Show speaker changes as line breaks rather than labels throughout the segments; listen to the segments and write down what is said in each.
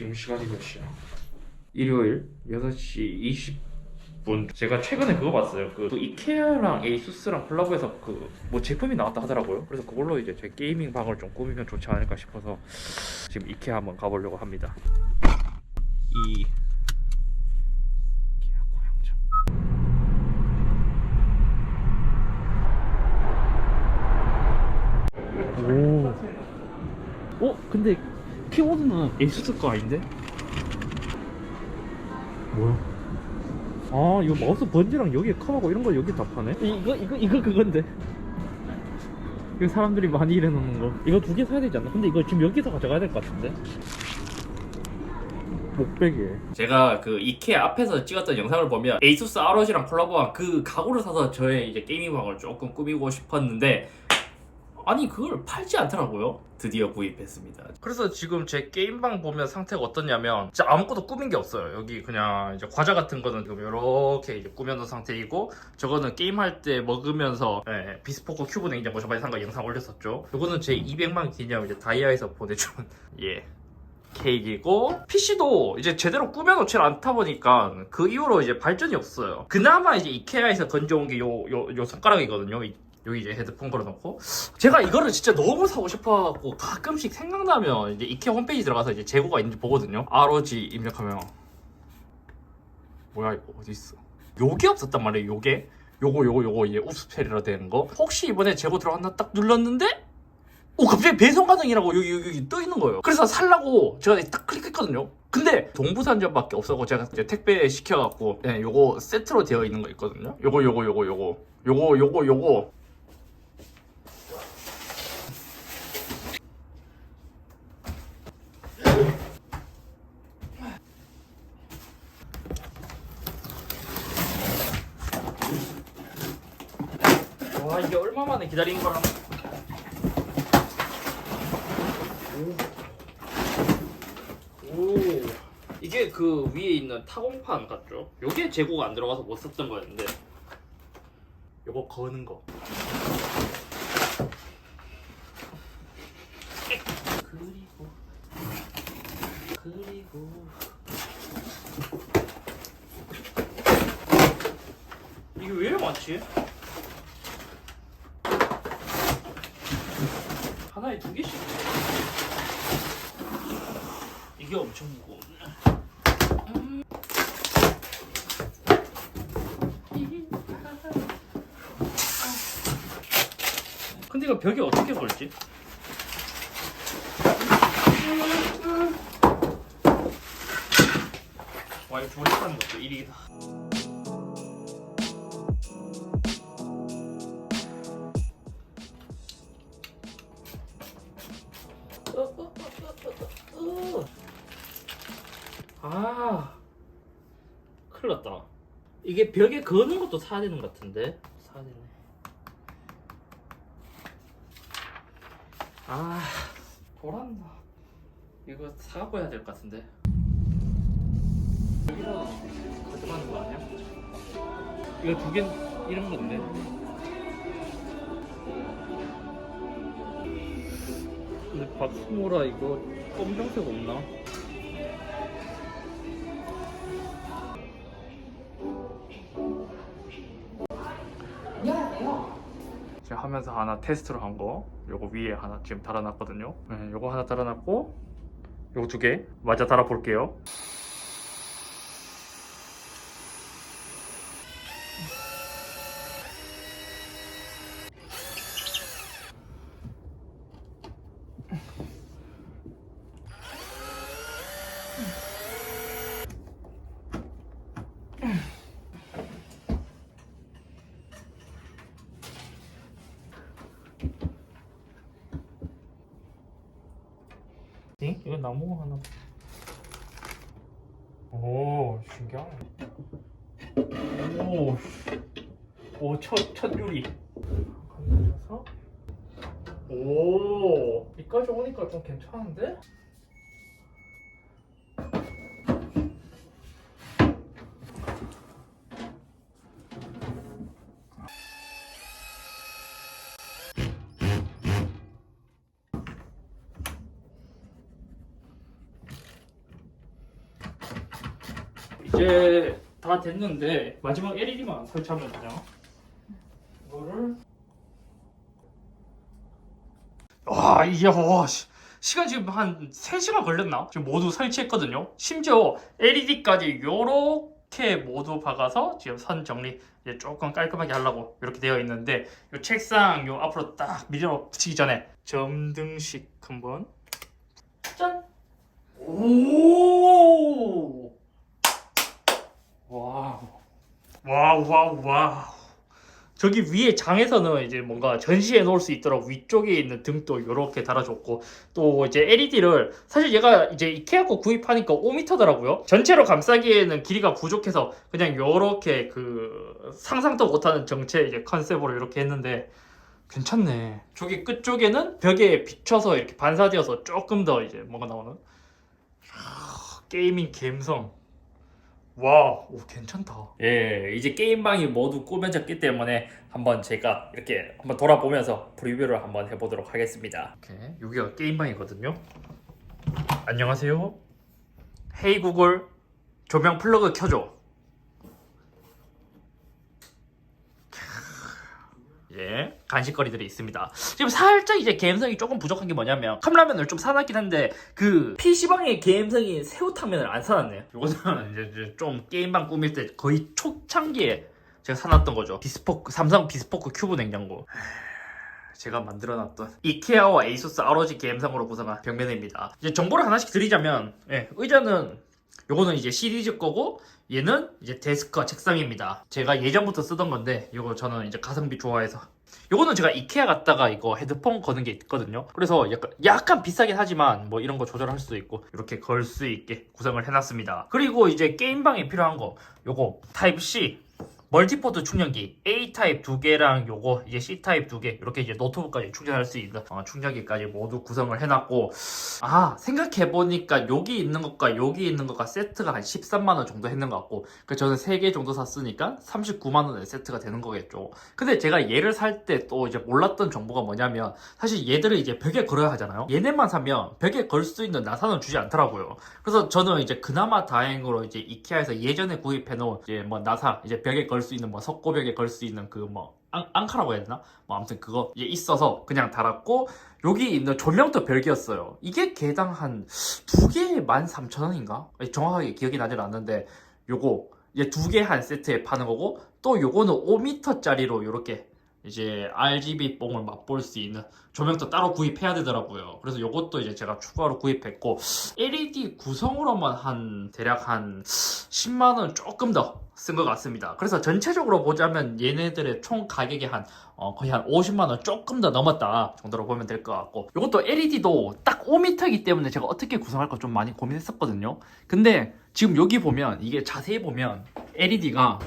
지금 시간이 몇 시야? 일요일 6시 20분. 제가 최근에 그거 봤어요. 그, 그 이케아랑 에이수스랑 콜라보해서 그 뭐 제품이 나왔다 하더라고요. 그래서 그걸로 이제 제 게이밍 방을 좀 꾸미면 좋지 않을까 싶어서 지금 이케아 한번 가보려고 합니다. 이 이케아 고향점 오. 어? 근데 키보드는 에이수스 거 아닌데? 뭐야? 아 이거 마우스 번지랑 여기 컴하고 이런 거 여기 다 파네? 이, 이거 이거 이거 그건데 이거 사람들이 많이 일해놓는 거 이거 두 개 사야 되지 않나? 근데 이거 지금 여기서 가져가야 될 것 같은데? 목베개
제가 그 이케아 앞에서 찍었던 영상을 보면 에이수스 ROG랑 콜라보한 그 가구를 사서 저의 이제 게이밍 방을 조금 꾸미고 싶었는데 아니 그걸 팔지 않더라고요. 드디어 구입했습니다. 그래서 지금 제 게임방 보면 상태가 어떻냐면 진짜 아무것도 꾸민 게 없어요. 여기 그냥 이제 과자 같은 거는 지금 이렇게 이제 꾸며놓은 상태이고 저거는 게임할 때 먹으면서 예, 비스포크 큐브 냉장고 저번에 산 거 영상 올렸었죠. 이거는 제 200만 기념 이제 다이아에서 보내준 예 케이크이고 PC도 이제 제대로 꾸며놓질 않다 보니까 그 이후로 이제 발전이 없어요. 그나마 이제 이케아에서 건져온 게 요 요 요 손가락이거든요. 이- 여기 이제 헤드폰 걸어놓고 제가 이거를 진짜 너무 사고 싶어갖고 가끔씩 생각나면 이제 이케아 홈페이지 들어가서 이제 재고가 있는지 보거든요. ROG 입력하면 뭐야 이거 어디 있어? 요게 없었단 말이에요. 요게 요거 요거 요거 이제 우스페리라 되는 거 혹시 이번에 재고 들어갔나 딱 눌렀는데 오 갑자기 배송 가능이라고 여기 여기, 여기 떠 있는 거예요. 그래서 살라고 제가 딱 클릭했거든요. 근데 동부산점밖에 없어고 제가 이제 택배 시켜갖고 네, 요거 세트로 되어 있는 거 있거든요. 요거 요거 요거 요거 요거 요거 요거 와 이게 얼마 만에 기다린 오. 오. 이게 그 위에 있는 타공판 같죠? 요게 재고가 안 들어가서 못 썼던 거였는데 요거 거는 거 그리고 그리고 이게 왜 이렇게 많지? 하나에 두 개씩. 이게 엄청 무거워 근데 이거 벽에 어떻게 걸지? 와 이거 조립하는 것도 일이다 아 큰일 났다. 이게 벽에 거는 것도 사야 되는 것 같은데? 사야 되네. 아 돌았나 이거 사갖고 해야 될 것 같은데. 여기서 가져가는 거 아니야? 이거 두 개 이런 건데 근데 박스모라 이거 검정색 없나? 제가 하면서 하나 테스트로 한 거. 요거 위에 하나 지금 달아놨거든요. 네, 요거 하나 달아놨고 요거 두 개. 맞아 달아볼게요 응? 이거 나무 하나 오 신기하네 오, 오, 첫, 첫 유리. 건드려서. 오, 이까지 오니까 좀 괜찮은데?
이제 다 됐는데 마지막 LED만 설치하면 되냐? 이거를 와 이게 와 씨, 시간 지금 한 3시간 걸렸나? 지금 모두 설치했거든요. 심지어 LED까지 요렇게 모두 박아서 지금 선 정리 이제 조금 깔끔하게 하려고 이렇게 되어 있는데 요 책상 요 앞으로 딱 밀어 붙이기 전에 점등식 한번 짠! 오! 와우. 와우, 와우, 와우. 저기 위에 장에서는 이제 뭔가 전시해 놓을 수 있도록 위쪽에 있는 등도 이렇게 달아줬고 또 이제 LED를 사실 얘가 이제 이케아 거 구입하니까 5m더라고요. 전체로 감싸기에는 길이가 부족해서 그냥 이렇게 그 상상도 못하는 정체 이제 컨셉으로 이렇게 했는데 괜찮네. 저기 끝쪽에는 벽에 비춰서 이렇게 반사되어서 조금 더 이제 뭐가 나오는 아, 게이밍 감성. 와, 오 괜찮다.
예, 이제 게임방이 모두 꾸며졌기 때문에 한번 제가 이렇게 한번 돌아보면서 프리뷰를 한번 해보도록 하겠습니다.
오케이, 여기가 게임방이거든요. 안녕하세요. 헤이 구글 조명 플러그 켜줘. 예, 간식거리들이 있습니다. 지금 살짝 이제 감성이 조금 부족한 게 뭐냐면 컵라면을 좀 사놨긴 한데 그 PC방의 감성인 새우탕면을 안 사놨네요. 이거는 이제, 좀 게임방 꾸밀 때 거의 초창기에 제가 사놨던 거죠. 비스포크 삼성 비스포크 큐브 냉장고. 제가 만들어놨던 이케아와 에이수스 ROG 감성으로 구성한 벽면입니다. 이제 정보를 하나씩 드리자면 예, 의자는 요거는 이제 시리즈 거고 얘는 이제 데스크와 책상입니다. 제가 예전부터 쓰던 건데 요거 저는 이제 가성비 좋아해서 요거는 제가 이케아 갔다가 이거 헤드폰 거는 게 있거든요. 그래서 약간 약간 비싸긴 하지만 뭐 이런 거 조절할 수도 있고 이렇게 걸 수 있게 구성을 해놨습니다. 그리고 이제 게임방에 필요한 거 요거 타입 C 멀티포트 충전기 A 타입 두 개랑 요거 이제 C 타입 두 개 이렇게 이제 노트북까지 충전할 수 있는 어, 충전기까지 모두 구성을 해놨고 아 생각해 보니까 여기 있는 것과 여기 있는 것과 세트가 한 13만 원 정도 했는 것 같고 그 저는 3개 정도 샀으니까 39만 원에 세트가 되는 거겠죠. 근데 제가 얘를 살 때 또 이제 몰랐던 정보가 뭐냐면 사실 얘들을 이제 벽에 걸어야 하잖아요. 얘네만 사면 벽에 걸 수 있는 나사는 주지 않더라고요. 그래서 저는 이제 그나마 다행으로 이제 이케아에서 예전에 구입해 놓은 이제 뭐 나사 이제 벽에 걸수 있는 뭐 석고벽에 걸 수 있는 그뭐 앙카라고 해야 되나? 뭐 아무튼 그거 있어서 그냥 달았고 여기 있는 조명도 별개였어요. 이게 개당 한 두 개에 13,000원인가? 정확하게 기억이 나질 않는데 요거 이제 두개 한 세트에 파는 거고 또 요거는 5m짜리로 이렇게 이제 RGB 뽕을 맛볼 수 있는 조명도 따로 구입해야 되더라고요. 그래서 요것도 이제 제가 추가로 구입했고 LED 구성으로만 한 대략 한 10만 원 조금 더 쓴 것 같습니다. 그래서 전체적으로 보자면 얘네들의 총 가격이 한 어, 거의 한 50만 원 조금 더 넘었다 정도로 보면 될 것 같고 이것도 LED도 딱 5m이기 때문에 제가 어떻게 구성할까 좀 많이 고민했었거든요. 근데 지금 여기 보면 이게 자세히 보면 LED가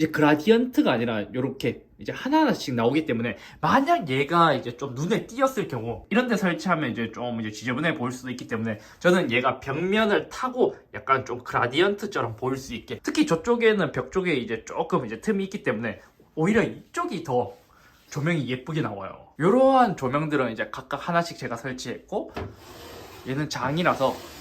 이제 그라디언트가 아니라 이렇게 이제 하나하나씩 나오기 때문에 만약 얘가 이제 좀 눈에 띄었을 경우 이런 데 설치하면 이제 좀 이제 지저분해 보일 수도 있기 때문에 저는 얘가 벽면을 타고 약간 좀 그라디언트처럼 보일 수 있게 특히 저쪽에는 벽 쪽에 이제 조금 이제 틈이 있기 때문에 오히려 이쪽이 더 조명이 예쁘게 나와요. 이러한 조명들은 이제 각각 하나씩 제가 설치했고 얘는 장이라서 에,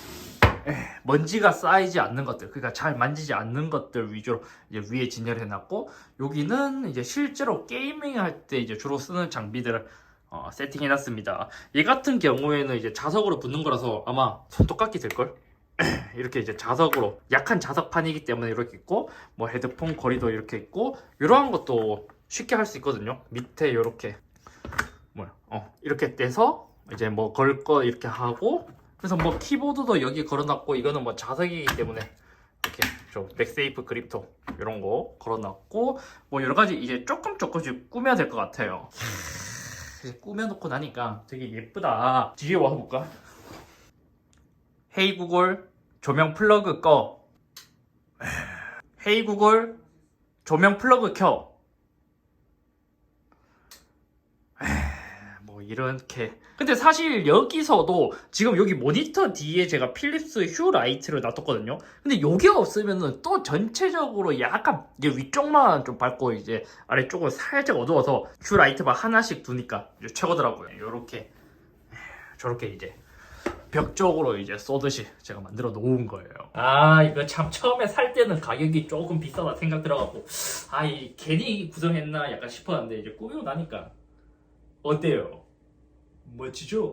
먼지가 쌓이지 않는 것들, 그러니까 잘 만지지 않는 것들 위주로 이제 위에 진열해 놨고 여기는 이제 실제로 게이밍 할 때 이제 주로 쓰는 장비들을 어, 세팅해 놨습니다. 얘 같은 경우에는 이제 자석으로 붙는 거라서 아마 손톱깎이 될 걸. 이렇게 이제 자석으로 약한 자석판이기 때문에 이렇게 있고 뭐 헤드폰 거리도 이렇게 있고 이러한 것도 쉽게 할 수 있거든요. 밑에 이렇게 뭐야, 어 이렇게 떼서 이제 뭐 걸 거 이렇게 하고 그래서 뭐 키보드도 여기 걸어놨고 이거는 뭐 자석이기 때문에 이렇게 좀 맥세이프 그립톡 이런 거 걸어놨고 뭐 여러 가지 이제 조금 조금씩 꾸며야 될 것 같아요. 꾸며놓고 나니까 되게 예쁘다. 뒤에 와 볼까? 헤이 구글 조명 플러그 꺼. 헤이 구글 조명 플러그 켜. 뭐 이렇게 근데 사실 여기서도 지금 여기 모니터 뒤에 제가 필립스 휴 라이트를 놔뒀거든요 근데 요게 없으면은 또 전체적으로 약간 이제 위쪽만 좀 밝고 이제 아래쪽은 살짝 어두워서 휴 라이트만 하나씩 두니까 최고더라고요 요렇게 저렇게 이제
벽 쪽으로 이제 쏘듯이 제가 만들어 놓은 거예요. 아 이거 참 처음에 살 때는 가격이 조금 비싸다 생각 들어갖고 아이 괜히 구성했나 약간 싶었는데 이제 꾸미고 나니까 어때요? 멋지죠?